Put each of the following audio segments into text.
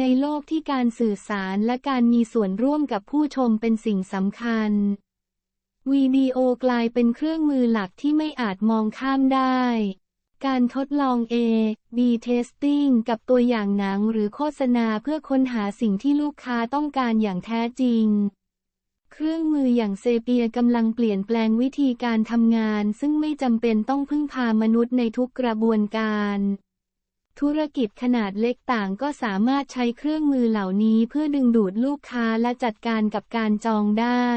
ในโลกที่การสื่อสารและการมีส่วนร่วมกับผู้ชมเป็นสิ่งสำคัญ วิดีโอกลายเป็นเครื่องมือหลักที่ไม่อาจมองข้ามได้ การทดลอง A B testing กับตัวอย่างหนังหรือโฆษณาเพื่อค้นหาสิ่งที่ลูกค้าต้องการอย่างแท้จริงเครื่องมืออย่างเซเปียกำลังเปลี่ยนแปลงวิธีการทำงาน ซึ่งไม่จำเป็นต้องพึ่งพามนุษย์ในทุกกระบวนการ ธุรกิจขนาดเล็กต่างก็สามารถใช้เครื่องมือเหล่านี้เพื่อดึงดูดลูกค้าและจัดการกับการจองได้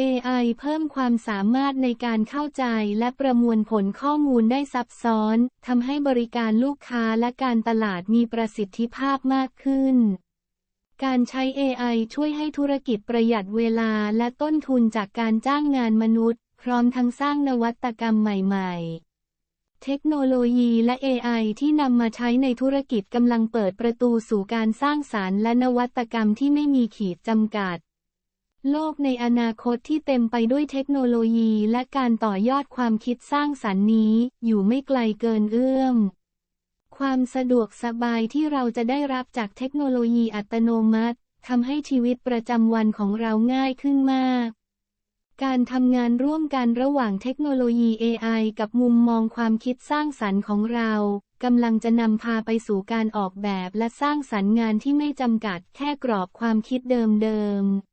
AI เพิ่มความสามารถในการเข้าใจและประมวลผลข้อมูลได้ซับซ้อน ทำให้บริการลูกค้าและการตลาดมีประสิทธิภาพมากขึ้น การใช้ AI ช่วยให้ธุรกิจประหยัดเวลาและต้นทุนจากการจ้างงานมนุษย์ พร้อมทั้งสร้างนวัตกรรมใหม่ ๆ เทคโนโลยีและ AI ที่นำมาใช้ในธุรกิจกำลังเปิดประตูสู่การสร้างสารรค์และนวัตกรรมที่ไม่มีขีดจำกัด โลกในอนาคตที่เต็มไปด้วยเทคโนโลยีและการต่อยอดความคิดสร้างสรรค์นี้ อยู่ไม่ไกลเกินเอื้อม ความสะดวกสบายที่เราจะได้รับจากเทคโนโลยีอัตโนมัติทำให้ชีวิตประจำวันของเราง่ายขึ้นมาก การทำงานร่วมกันระหว่างเทคโนโลยี AI กับมุมมองความคิดสร้างสรรค์ของเรากำลังจะนำพาไปสู่การออกแบบและสร้างสรรค์งานที่ไม่จำกัดแค่กรอบความคิดเดิมๆ